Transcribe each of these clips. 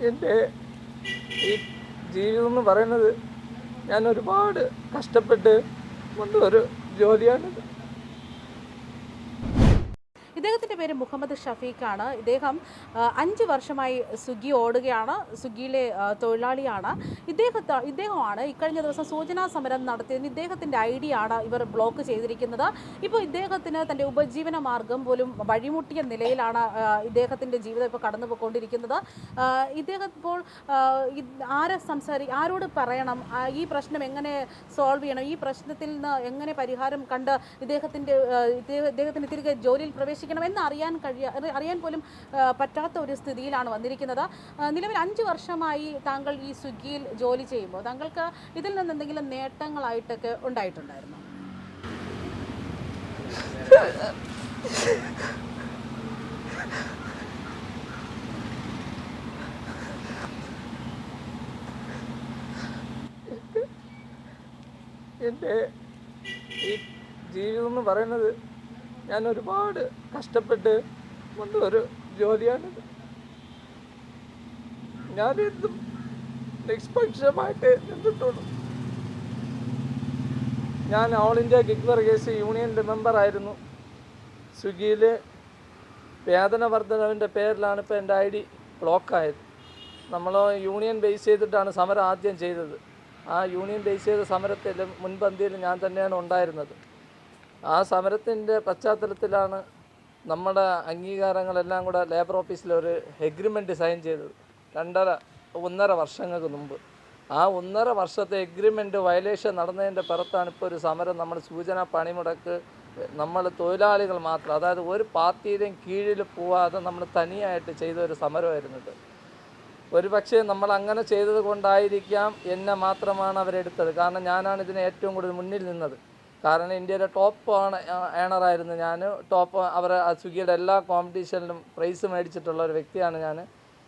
എന്റെ ഈ ജീവിതം എന്ന് പറയുന്നത് ഞാൻ ഒരുപാട് കഷ്ടപ്പെട്ട് കൊണ്ടൊരു ജോലിയാണിത് ഇദ്ദേഹത്തിന്റെ പേര് മുഹമ്മദ് ഷഫീഖാണ്. ഇദ്ദേഹം അഞ്ച് വർഷമായി സ്വിഗ്ഗി ഓടുകയാണ്. സ്വിഗ്ഗിയിലെ തൊഴിലാളിയാണ്. ഇദ്ദേഹത്തെ ഇദ്ദേഹമാണ് ഇക്കഴിഞ്ഞ ദിവസം സൂചനാ സമരം നടത്തിയതിന് ഇദ്ദേഹത്തിന്റെ ഐ ആണ് ഇവർ ബ്ലോക്ക് ചെയ്തിരിക്കുന്നത്. ഇപ്പോൾ ഇദ്ദേഹത്തിന് തന്റെ ഉപജീവന മാർഗം പോലും വഴിമുട്ടിയ നിലയിലാണ് ഇദ്ദേഹത്തിന്റെ ജീവിതം ഇപ്പോൾ കടന്നു പോയിക്കൊണ്ടിരിക്കുന്നത് ഇദ്ദേഹം ഇപ്പോൾ ആരെ സംസാരി ആരോട് പറയണം? ഈ പ്രശ്നം എങ്ങനെ സോൾവ് ചെയ്യണം? ഈ പ്രശ്നത്തിൽ നിന്ന് എങ്ങനെ പരിഹാരം കണ്ട് ഇദ്ദേഹത്തിന്റെ ഇദ്ദേഹത്തിന് തിരികെ ജോലിയിൽ പ്രവേശിക്കണം എന്ന് അറിയാൻ കഴിയ അറിയാൻ പോലും പറ്റാത്ത ഒരു സ്ഥിതിയിലാണ് വന്നിരിക്കുന്നത്. നിലവിൽ അഞ്ച് വർഷമായി താങ്കൾ ഈ സ്വിഗ്ഗിയിൽ ജോലി ചെയ്യുമ്പോൾ താങ്കൾക്ക് ഇതിൽ നിന്ന് എന്തെങ്കിലും നേട്ടങ്ങളായിട്ടൊക്കെ ഉണ്ടായിട്ടുണ്ടായിരുന്നു? എന്റെ ഈ ജീവിതം എന്ന് പറയുന്നത് ഞാൻ ഒരുപാട് കഷ്ടപ്പെട്ട് കൊണ്ട് ഒരു ജോലിയാണിത്. ഞാൻ എന്തും നിഷ്പക്ഷമായിട്ട് നിന്നിട്ടുള്ളൂ. ഞാൻ ഓൾ ഇന്ത്യ കിക്ക് വർഗേഴ്സ് യൂണിയന്റെ മെമ്പറായിരുന്നു സ്വിഗ്ഗിയിൽ വേതന വർധനവിന്റെ പേരിലാണ് ഇപ്പോൾ എന്റെ ഐ ഡി ബ്ലോക്കായത് നമ്മൾ യൂണിയൻ ബേസ് ചെയ്തിട്ടാണ് സമരം ആദ്യം ചെയ്തത്. ആ യൂണിയൻ ബേസ് ചെയ്ത സമരത്തിൽ മുൻപന്തിയിൽ ഞാൻ തന്നെയാണ് ഉണ്ടായിരുന്നത്. ആ സമരത്തിന്റെ പശ്ചാത്തലത്തിലാണ് നമ്മുടെ അംഗീകാരങ്ങളെല്ലാം കൂടെ ലേബർ ഓഫീസിൽ ഒരു എഗ്രിമെന്റ് സൈൻ ചെയ്തത്. രണ്ടര ഒന്നര വർഷങ്ങൾക്ക് മുമ്പ്. ആ ഒന്നര വർഷത്തെ എഗ്രിമെന്റ് വയലേഷൻ നടന്നതിന്റെ പുറത്താണ് ഇപ്പോൾ ഒരു സമരം. നമ്മൾ സൂചന പണിമുടക്ക് നമ്മൾ തൊഴിലാളികൾ മാത്രം അതായത് ഒരു പാർട്ടിയിലും കീഴിൽ പോവാതെ നമ്മൾ തനിയായിട്ട് ചെയ്ത ഒരു സമരമായിരുന്നത് ഒരു പക്ഷേ നമ്മൾ അങ്ങനെ ചെയ്തത് കൊണ്ടായിരിക്കാം എന്നെ മാത്രമാണ് അവരെടുത്തത്. കാരണം ഞാനാണ് ഇതിനെ ഏറ്റവും കൂടുതൽ മുന്നിൽ നിന്നത്. കാരണം ഇന്ത്യയുടെ ടോപ്പ് ഏണറായിരുന്നു ഞാൻ ടോപ്പ് അവർ സ്വിഗ്ഗിയുടെ എല്ലാ കോമ്പറ്റീഷനിലും പ്രൈസ് മേടിച്ചിട്ടുള്ള ഒരു വ്യക്തിയാണ് ഞാൻ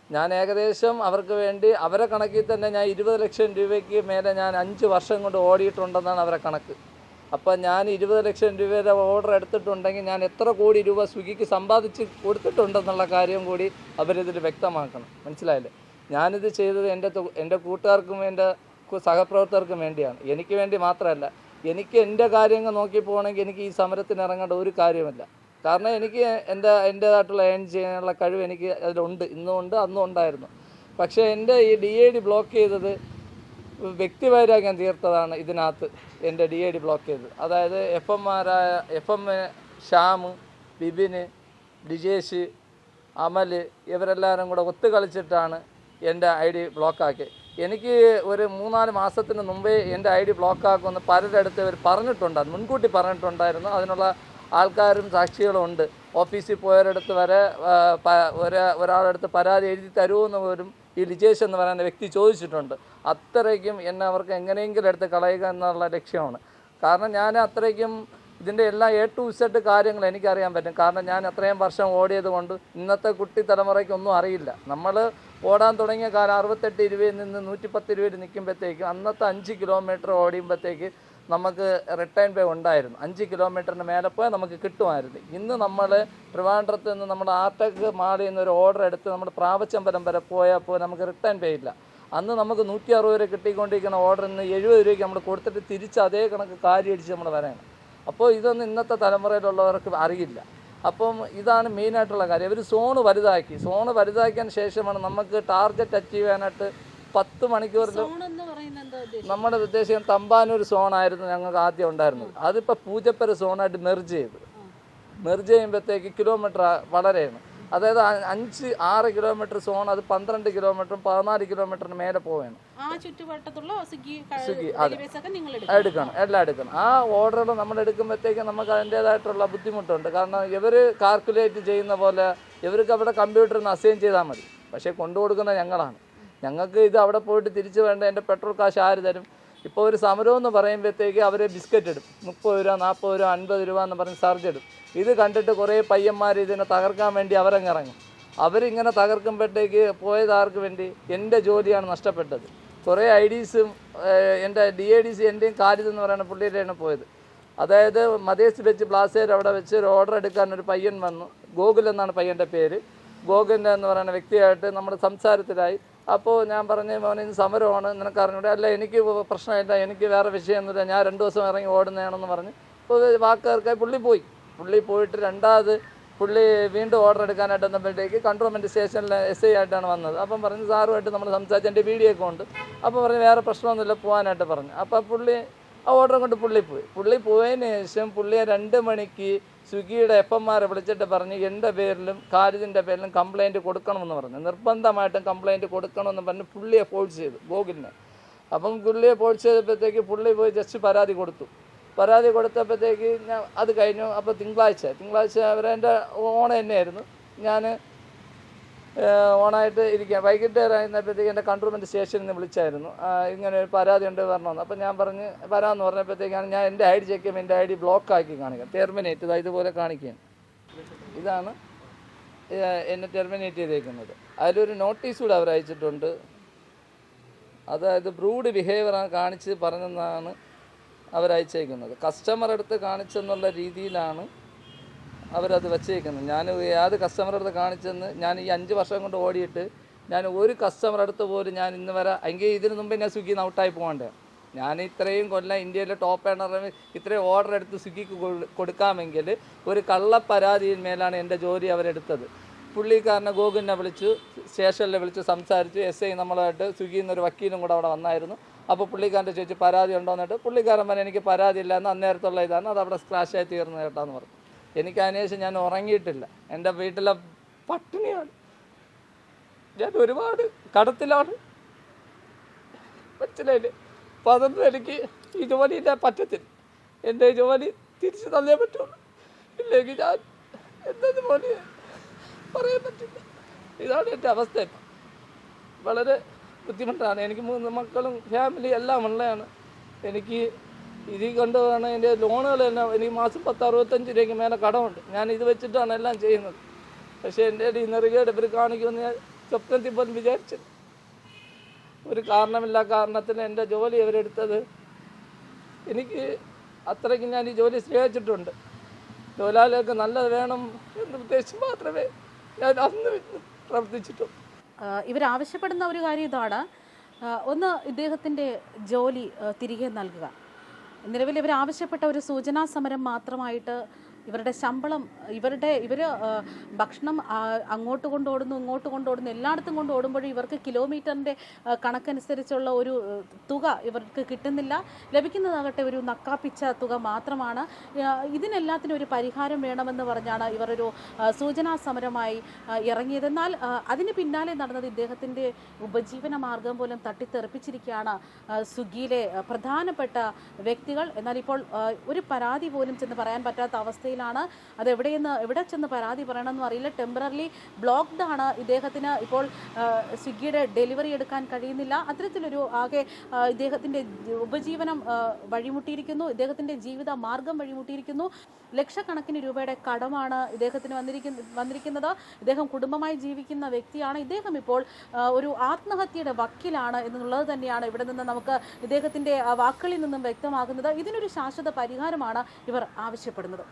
ഞാൻ ഏകദേശം അവർക്ക് വേണ്ടി അവരെ കണക്കിൽ തന്നെ ഞാൻ ഇരുപത് ലക്ഷം രൂപയ്ക്ക് മേലെ ഞാൻ അഞ്ച് വർഷം കൊണ്ട് ഓടിയിട്ടുണ്ടെന്നാണ് അവരെ കണക്ക്. അപ്പോൾ ഞാൻ ഇരുപത് ലക്ഷം രൂപയുടെ ഓർഡർ എടുത്തിട്ടുണ്ടെങ്കിൽ ഞാൻ എത്ര കോടി രൂപ സ്വിഗ്ഗിക്ക് സമ്പാദിച്ച് കൊടുത്തിട്ടുണ്ടെന്നുള്ള കാര്യം കൂടി അവരിതിൽ വ്യക്തമാക്കണം. മനസ്സിലായില്ലേ? ഞാനിത് ചെയ്തത് എന്റെ എന്റെ കൂട്ടുകാർക്കും എന്റെ സഹപ്രവർത്തകർക്കും വേണ്ടിയാണ്. എനിക്ക് വേണ്ടി മാത്രമല്ല എനിക്ക് എന്റെ കാര്യങ്ങൾ നോക്കി പോകണമെങ്കിൽ എനിക്ക് ഈ സമരത്തിന് ഇറങ്ങേണ്ട ഒരു കാര്യമില്ല. കാരണം എനിക്ക് എന്റെ എന്റേതായിട്ടുള്ള ഏൺ ചെയ്യാനുള്ള കഴിവ് എനിക്ക് അതിലുണ്ട്. ഇന്നും ഉണ്ട് അന്നും ഉണ്ടായിരുന്നു. പക്ഷേ എന്റെ ഈ ഡി ഐ ഡി ബ്ലോക്ക് ചെയ്തത് വ്യക്തിവൈരാഗ്യം തീർത്തതാണ് ഇതിനകത്ത് എന്റെ ഡി ഐ ഡി ബ്ലോക്ക് ചെയ്തത്. അതായത് എഫ് എംമാരായ എഫ് എം ശ്യാം ബിബിന് ഡിജേഷ് അമൽ ഇവരെല്ലാവരും കൂടെ ഒത്തു കളിച്ചിട്ടാണ് എന്റെ ഐ ഡി ബ്ലോക്കാക്കിയത് എനിക്ക് ഒരു മൂന്നാൽ മാസത്തിന് മുമ്പേ എന്റെ ഐ ഡി ബ്ലോക്കാക്കുമെന്ന് അടുത്ത് ഇവർ പറഞ്ഞിട്ടുണ്ട്. മുൻകൂട്ടി പറഞ്ഞിട്ടുണ്ടായിരുന്നു. അതിനുള്ള ആൾക്കാരും സാക്ഷികളും ഉണ്ട്. ഓഫീസിൽ പോയവരടുത്ത് വരെ ഒരാളടുത്ത് പരാതി എഴുതി തരുമെന്ന് പോലും ഈ ലിജേഷ് എന്ന് പറയുന്ന വ്യക്തി ചോദിച്ചിട്ടുണ്ട്. അത്രയ്ക്കും എന്നെ അവർക്ക് എങ്ങനെയെങ്കിലും എടുത്ത് കളയുക എന്നുള്ള ലക്ഷ്യമാണ്. കാരണം ഞാൻ അത്രയ്ക്കും ഇതിന്റെ എല്ലാ എ ടു സെഡ് കാര്യങ്ങൾ എനിക്കറിയാൻ പറ്റും. കാരണം ഞാൻ അത്രയും വർഷം ഓടിയത് കൊണ്ട് ഇന്നത്തെ കുട്ടി തലമുറയ്ക്കൊന്നും അറിയില്ല. നമ്മൾ ഓടാൻ തുടങ്ങിയ കാലം അറുപത്തെട്ട് രൂപയിൽ നിന്ന് നൂറ്റിപ്പത്ത് രൂപയിൽ നിൽക്കുമ്പോഴത്തേക്കും അന്നത്തെ അഞ്ച് കിലോമീറ്റർ ഓടിയുമ്പോഴത്തേക്ക് നമുക്ക് റിട്ടേൺ പേ ഉണ്ടായിരുന്നു. അഞ്ച് കിലോമീറ്ററിന് മേലെ പോയാൽ നമുക്ക് കിട്ടുമായിരുന്നു. ഇന്ന് നമ്മൾ ട്രിവാൻഡ്രത്ത് നിന്ന് നമ്മൾ മാളിൽ നിന്ന് ഒരു ഓർഡർ എടുത്ത് നമ്മൾ പ്രാവച്ചമ്പലം വരെ പോയാൽ പോയപ്പോൾ നമുക്ക് റിട്ടേൺ പേ ഇല്ല. അന്ന് നമുക്ക് നൂറ്റി അറുപത് രൂപ കിട്ടിക്കൊണ്ടിരിക്കുന്ന ഓർഡർ ഇന്ന് എഴുപത് രൂപയ്ക്ക് നമ്മൾ കൊടുത്തിട്ട് തിരിച്ച് അതേ കണക്ക് കാര്യം അടിച്ച് നമ്മൾ വരണം അപ്പോൾ ഇതൊന്നും ഇന്നത്തെ തലമുറയിലുള്ളവർക്ക് അറിയില്ല. അപ്പം ഇതാണ് മെയിനായിട്ടുള്ള കാര്യം. ഇവർ സോണ് വലുതാക്കി. സോണ് വലുതാക്കിയതിന് ശേഷമാണ് നമുക്ക് ടാർഗറ്റ് അച്ചീവ് ചെയ്യാനായിട്ട് പത്ത് മണിക്കൂറിൽ നമ്മുടെ ഉദ്ദേശം തമ്പാനൂർ സോണായിരുന്നു ഞങ്ങൾക്ക് ആദ്യം ഉണ്ടായിരുന്നത്. അതിപ്പോൾ പൂജപ്പര സോണായിട്ട് മെർജ് ചെയ്തു. മെർജ് ചെയ്യുമ്പോഴത്തേക്ക് കിലോമീറ്റർ വളരെയാണ്. അതായത് അഞ്ച് ആറ് കിലോമീറ്റർ സോൺ അത് പന്ത്രണ്ട് കിലോമീറ്ററും പതിനാല് കിലോമീറ്ററിന് മേലെ പോവുകയാണ് സ്വിഗ്ഗി അതെ. എടുക്കണം എല്ലാം എടുക്കണം. ആ ഓർഡറുകൾ നമ്മൾ എടുക്കുമ്പോഴത്തേക്ക് നമുക്ക് അതിന്റേതായിട്ടുള്ള ബുദ്ധിമുട്ടുണ്ട്. കാരണം ഇവർ കാൽക്കുലേറ്റ് ചെയ്യുന്ന പോലെ ഇവർക്ക് അവിടെ കമ്പ്യൂട്ടറിൽ നിന്ന് അസൈൻ ചെയ്താൽ മതി. പക്ഷേ കൊണ്ടു കൊടുക്കുന്ന ഞങ്ങളാണ്. ഞങ്ങൾക്ക് ഇത് അവിടെ പോയിട്ട് തിരിച്ചു വേണ്ട എന്റെ പെട്രോൾ കാശ് ആര് തരും? ഇപ്പോൾ ഒരു സമരം എന്ന് പറയുമ്പോഴത്തേക്ക് അവർ ബിസ്ക്കറ്റ് ഇടും. മുപ്പത് രൂപ നാൽപ്പത് രൂപ അൻപത് രൂപ എന്ന് പറഞ്ഞ് സർജ് ഇടും. ഇത് കണ്ടിട്ട് കുറേ പയ്യന്മാർ ഇതിനെ തകർക്കാൻ വേണ്ടി അവരങ്ങിറങ്ങും. അവരിങ്ങനെ തകർക്കുമ്പോഴത്തേക്ക് പോയത് ആർക്ക് വേണ്ടി? എന്റെ ജോലിയാണ് നഷ്ടപ്പെട്ടത്. കുറേ ഐ ഡീസും എന്റെ ഡി ഐ ഡി സി എന്റെയും കാലിദ് എന്ന് പറയുന്ന പുള്ളിയുടെയാണ് പോയത്. അതായത് മതേസ് വെച്ച് പ്ലാസേർ അവിടെ വെച്ച് ഒരു ഓർഡർ എടുക്കാൻ ഒരു പയ്യൻ വന്നു. ഗോകുൽ എന്നാണ് പയ്യന്റെ പേര്. ഗോകുലിന്റെ എന്ന് പറയുന്ന വ്യക്തിയായിട്ട് നമ്മുടെ സംസാരത്തിലായി അപ്പോൾ ഞാൻ പറഞ്ഞു മോനെ ഇത് സമരമാണ് നിനക്ക് അറിഞ്ഞൂടെ? അല്ല എനിക്ക് പ്രശ്നമില്ല എനിക്ക് വേറെ വിഷയമൊന്നുമില്ല ഞാൻ രണ്ട് ദിവസം ഇറങ്ങി ഓടുന്നതാണെന്ന് പറഞ്ഞ്. അപ്പോൾ വാക്കുകൾക്കായി പുള്ളി പോയി. പുള്ളി പോയിട്ട് രണ്ടാമത് പുള്ളി വീണ്ടും ഓർഡർ എടുക്കാനായിട്ട് വന്നപ്പോഴത്തേക്ക് കൺട്രോൾമെന്റ് സ്റ്റേഷനിൽ എസ് ഐ ആയിട്ടാണ് വന്നത്. അപ്പം പറഞ്ഞു സാറുമായിട്ട് നമ്മൾ സംസാരിച്ച് എന്റെ വീഡിയോ ഒക്കെ ഉണ്ട്. അപ്പോൾ പറഞ്ഞു വേറെ പ്രശ്നമൊന്നുമില്ല പോകാനായിട്ട് പറഞ്ഞു. അപ്പോൾ പുള്ളി ആ ഓർഡർ കൊണ്ട് പുള്ളി പോയി. പുള്ളി പോയതിന് ശേഷം പുള്ളിയെ രണ്ട് മണിക്ക് സ്വിഗ്ഗിയുടെ എഫ് എംമാരെ വിളിച്ചിട്ട് പറഞ്ഞ് എന്റെ പേരിലും കാര്യത്തിന്റെ പേരിലും കംപ്ലൈന്റ് കൊടുക്കണമെന്ന് പറഞ്ഞു. നിർബന്ധമായിട്ടും കംപ്ലൈന്റ് കൊടുക്കണമെന്ന് പറഞ്ഞ് പുള്ളിയെ ഫോഴ്സ് ചെയ്തു ഗോകുലിനെ. അപ്പം പുള്ളിയെ ഫോഴ്സ് ചെയ്തപ്പോഴത്തേക്ക് പുള്ളി പോയി ജസ്റ്റ് പരാതി കൊടുത്തു. പരാതി കൊടുത്തപ്പോഴത്തേക്ക് ഞാൻ അത് കഴിഞ്ഞു. അപ്പോൾ തിങ്കളാഴ്ച തിങ്കളാഴ്ച അവരെ എന്റെ ഓണം തന്നെയായിരുന്നു. ഞാൻ ഓണായിട്ട് വൈകിട്ട് ആയിരുന്നപ്പോഴത്തേക്ക് എന്റെ കൺട്രോൾമെന്റ് സ്റ്റേഷനിൽ നിന്ന് വിളിച്ചായിരുന്നു. ഇങ്ങനെ ഒരു പരാതി ഉണ്ട് വരണമെന്ന് അപ്പോൾ ഞാൻ പറഞ്ഞ് വരാമെന്ന് പറഞ്ഞപ്പോഴത്തേക്കാണ് ഞാൻ എന്റെ ഐ ഡി ചെക്ക് ചെയ്യുമ്പോൾ എന്റെ ഐ ഡി ബ്ലോക്ക് ആക്കി കാണിക്കുക ടെർമിനേറ്റ് ഇതാ ഇതുപോലെ കാണിക്കുകയാണ്. ഇതാണ് എന്നെ ടെർമിനേറ്റ് ചെയ്തേക്കുന്നത്. അതിലൊരു നോട്ടീസ് കൂടെ അവർ അയച്ചിട്ടുണ്ട്. അതായത് ബ്രൂഡ് ബിഹേവിയറാണ് കാണിച്ച് പറഞ്ഞെന്നാണ് അവരയച്ചേക്കുന്നത് കസ്റ്റമർ എടുത്ത് കാണിച്ചെന്നുള്ള രീതിയിലാണ് അവരത് വെച്ചേക്കുന്നത് ഞാൻ ഏത് കസ്റ്റമർ അടുത്ത് കാണിച്ചെന്ന് ഞാൻ ഈ അഞ്ച് വർഷം കൊണ്ട് ഓടിയിട്ട് ഞാൻ ഒരു കസ്റ്റമർ അടുത്ത് പോലും ഞാൻ ഇന്ന് വരെ എങ്കിൽ ഇതിന് മുമ്പേ ഞാൻ സ്വിഗ്ഗിയിൽ നിന്ന് ഔട്ടായി പോകണ്ടേ? ഞാൻ ഇത്രയും കൊല്ലം ഇന്ത്യയിലെ ടോപ്പ് എണ്ണർ ഇത്രയും ഓർഡർ എടുത്ത് സ്വിഗ്ഗിക്ക് കൊടുക്കാമെങ്കിൽ ഒരു കള്ള പരാതിയിൽ മേലാണ് എന്റെ ജോലി അവരെടുത്തത്. പുള്ളിക്കാരനെ ഗോകുലിനെ വിളിച്ചു സ്റ്റേഷനിൽ വിളിച്ച് സംസാരിച്ചു എസ് ഐ നമ്മളായിട്ട് സ്വിഗ്ഗിയിൽ ഒരു വക്കീലും കൂടെ അവിടെ വന്നായിരുന്നു. അപ്പോൾ പുള്ളിക്കാരന്റെ ചോദിച്ചു പരാതി ഉണ്ടോ? എന്നിട്ട് പുള്ളിക്കാരൻ പറഞ്ഞു എനിക്ക് പരാതി ഇല്ല എന്ന് അന്നേരത്തുള്ള ഇതാണ് അത് അവിടെ സ്ക്രാഷായി തീർന്നു കേട്ടാന്ന് പറഞ്ഞു. എനിക്ക് അതിനുശേഷം ഞാൻ ഉറങ്ങിയിട്ടില്ല. എന്റെ വീട്ടിലെ പട്ടിണിയാണ്. ഞാൻ ഒരുപാട് കടത്തിലാണ്. മനസ്സിലായില്ലേ? അപ്പം അതൊന്നും എനിക്ക് ഈ ജോലി ഞാൻ പറ്റത്തില്ല. എന്റെ ജോലി തിരിച്ചു തന്നേ പറ്റുള്ളൂ. ഇല്ലെങ്കിൽ ഞാൻ എന്തതുപോലെ പറയാൻ പറ്റില്ല. ഇതാണ് എന്റെ അവസ്ഥ ഇപ്പം. വളരെ ബുദ്ധിമുട്ടാണ്. എനിക്ക് മൂന്ന് മക്കളും ഫാമിലി എല്ലാം ഉള്ളതാണ്. എനിക്ക് ഇതിൽ കൊണ്ടുപോകണം എന്റെ ലോണുകൾ തന്നെ എനിക്ക് മാസം പത്ത് അറുപത്തഞ്ച് രൂപയ്ക്ക് മേലെ കടമുണ്ട്. ഞാൻ ഇത് വെച്ചിട്ടാണ് എല്ലാം ചെയ്യുന്നത്. പക്ഷേ എന്റെ ഈ നെറുകയുടെ ഇവർ കാണിക്കുമെന്ന് ഞാൻ സ്വപ്നത്തിൽ പോലും വിചാരിച്ചില്ല. ഒരു കാരണമില്ല കാരണത്തിന് എന്റെ ജോലി അവരെടുത്തത് എനിക്ക് അത്രയ്ക്ക് ഞാൻ ഈ ജോലി സ്നേഹിച്ചിട്ടുണ്ട്. തൊഴിലാളികൾക്ക് നല്ലത് വേണം എന്ന് ഉദ്ദേശിച്ച് മാത്രമേ ഞാൻ അന്ന് പ്രവർത്തിച്ചിട്ടുള്ളൂ. ഇവർ ആവശ്യപ്പെടുന്ന ഒരു കാര്യം ഇതാണ്. ഒന്ന് ഇദ്ദേഹത്തിന്റെ ജോലി തിരികെ നൽകുക. നിലവിൽ ഇവർ ആവശ്യപ്പെട്ട ഒരു സൂചനാ സമരം മാത്രമായിട്ട് ഇവരുടെ ശമ്പളം ഇവരുടെ ഇവർ ഭക്ഷണം അങ്ങോട്ട് കൊണ്ടോടുന്നു ഇങ്ങോട്ട് കൊണ്ടോടുന്നു എല്ലായിടത്തും കൊണ്ട് ഓടുമ്പോഴും ഇവർക്ക് കിലോമീറ്ററിന്റെ കണക്കനുസരിച്ചുള്ള ഒരു തുക ഇവർക്ക് കിട്ടുന്നില്ല. ലഭിക്കുന്നതാകട്ടെ ഒരു നക്കാപ്പിച്ച തുക മാത്രമാണ്. ഇതിനെല്ലാത്തിനും ഒരു പരിഹാരം വേണമെന്ന് പറഞ്ഞാണ് ആ, സൂചനാ സമരമായി ഇറങ്ങിയത്. എന്നാൽ അതിന് പിന്നാലെ നടന്നത് ഇദ്ദേഹത്തിന്റെ ഉപജീവന മാർഗം പോലും തട്ടിത്തെറിപ്പിച്ചിരിക്കുകയാണ് സ്വിഗ്ഗിയിലെ പ്രധാനപ്പെട്ട വ്യക്തികൾ. എന്നാൽ ഇപ്പോൾ ഒരു പരാതി പോലും ചെന്ന് പറയാൻ പറ്റാത്ത അവസ്ഥയിലാണ്. അത് എവിടെയെന്ന് എവിടെ ചെന്ന് പരാതി പറയണമെന്നും അറിയില്ല. ടെമ്പററി ബ്ലോക്ക്ഡ് ആണ് ഇദ്ദേഹത്തിന് ഇപ്പോൾ സ്വിഗ്ഗിയുടെ ഡെലിവറി എടുക്കാൻ കഴിയുന്നില്ല. അത്തരത്തിലൊരു ആകെ ഇദ്ദേഹത്തിന്റെ ഉപജീവനം വഴിമുട്ടിയിരിക്കുന്നു. ഇദ്ദേഹത്തിന്റെ ജീവിത മാർഗം വഴിമുട്ടിയിരിക്കുന്നു. ലക്ഷക്കണക്കിന് രൂപയുടെ കടമാണ് ഇദ്ദേഹത്തിന് വന്നിരിക്കുന്ന വന്നിരിക്കുന്നത്. ഇദ്ദേഹം കുടുംബമായി ജീവിക്കുന്ന വ്യക്തിയാണ്. ഇദ്ദേഹം ഇപ്പോൾ ഒരു ആത്മഹത്യയുടെ വക്കിലാണ് എന്നുള്ളത് തന്നെയാണ് ഇവിടെ നിന്ന് നമുക്ക് ഇദ്ദേഹത്തിന്റെ വാക്കുകളിൽ നിന്നും വ്യക്തമാകുന്നത്. ഇതിനൊരു ശാശ്വത പരിഹാരമാണ് ഇവർ ആവശ്യപ്പെടുന്നത്.